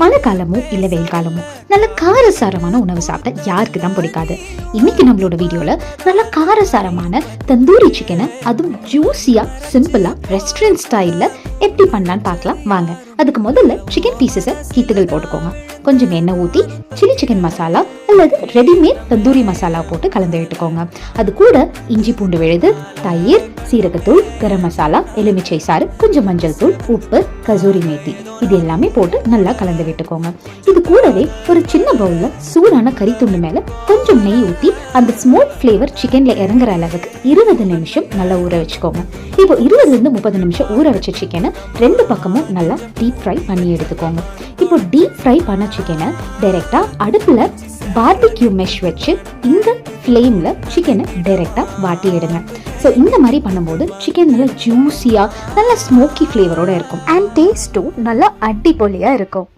மழை காலமோ இல்லை வெயில் காலமோ நல்ல காரசாரமான உணவு சாப்பிட யாருக்கு தான் பிடிக்காது. இன்னைக்கு நம்மளோட வீடியோவில் நல்ல காரசாரமான தந்தூரி சிக்கனை அதுவும் ஜூஸியாக சிம்பிளாக ரெஸ்டாரண்ட் ஸ்டைலில் எப்படி பண்ணலான்னு பார்க்கலாம். வாங்க அதுக்கு முதல்ல சிக்கன் பீசஸை கீத்துகள் போட்டுக்கோங்க. கொஞ்சம் எண்ணெய் ஊற்றி சில்லி சிக்கன் மசாலா அல்லது ரெடிமேட் தந்தூரி மசாலா போட்டு கலந்து விட்டுக்கோங்க அது கூட இஞ்சி பூண்டு விழுது தயிர் சீரகத்தூள் கரம் மசாலா எலுமிச்சை சாறு கொஞ்சம் மஞ்சள் தூள் உப்பு கசூரி மேத்தி. இது எல்லாமே போட்டு நல்லா கலந்து விட்டுக்கோங்க. இது கூடவே ஒரு சின்ன பவுல்ல சூடான கறி துண்டு மேல கொஞ்சம் நெய் ஊற்றி அந்த ஸ்மோக் ஃப்ளேவர் சிக்கன்ல இறங்குற அளவுக்கு இருபது நிமிஷம் நல்லா ஊற வச்சுக்கோங்க. இப்போ இருபதுல இருந்து முப்பது நிமிஷம் ஊற வச்ச சிக்கனை ரெண்டு பக்கமும் நல்லா டீப் ஃப்ரை பண்ணி எடுத்துக்கோங்க. இப்போ டீப் ஃப்ரை பண்ண சிக்கனை டைரெக்டாக அடுப்புல பார்பிக்யூ மெஷ் வச்சு இந்த ஃப்ளேமில் சிக்கனை டைரெக்டாக வாட்டிடுங்க ஸோ இந்த மாதிரி பண்ணும்போது சிக்கன் நல்லா ஜூஸியாக நல்லா ஸ்மோக்கி ஃப்ளேவரோடு இருக்கும். அண்ட் டேஸ்ட்டும் நல்லா அடிப்பொலியாக இருக்கும்.